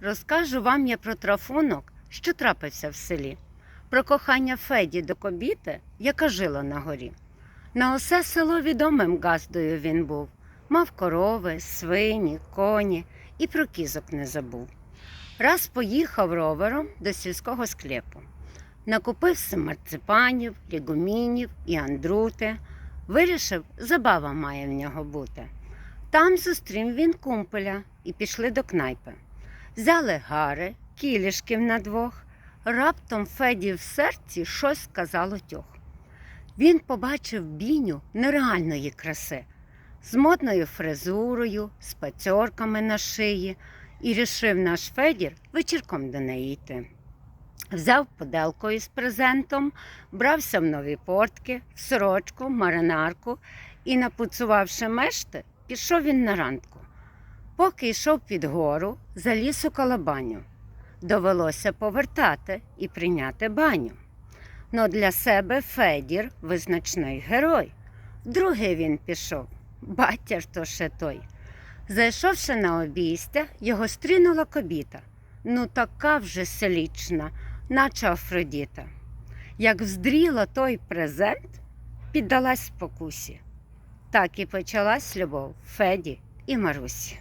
розкажу вам я про трафунок, що трапився в селі, про кохання Феді до кобіти, яка жила на горі. На усе село відомим газдою він був, мав корови, свині, коні і про кізок не забув. Раз поїхав ровером до сільського склепу. Накупився марципанів, лігумінів і андрути. Вирішив, забава має в нього бути. Там зустрів він кумпеля і пішли до кнайпи. Взяли гари, кілішків на двох. Раптом Феді в серці щось сказало тьох. Він побачив біню нереальної краси, з модною фризурою, з пацьорками на шиї, і рішив наш Федір вечірком до неї йти. Взяв поделку із презентом, брався в нові портки, в сорочку, маринарку і, напуцувавши мешти, пішов він на ранку. Поки йшов під гору, заліз у калабаню. Довелося повертати і прийняти баню. Но для себе Федір визначний герой. Другий він пішов, батя ж то ще той. Зайшовши на обійстя, його стрінула кобіта. Ну така вже селічна, наче Афродіта. Як вздріла той презент, піддалась спокусі. Так і почалась любов Феді і Марусі.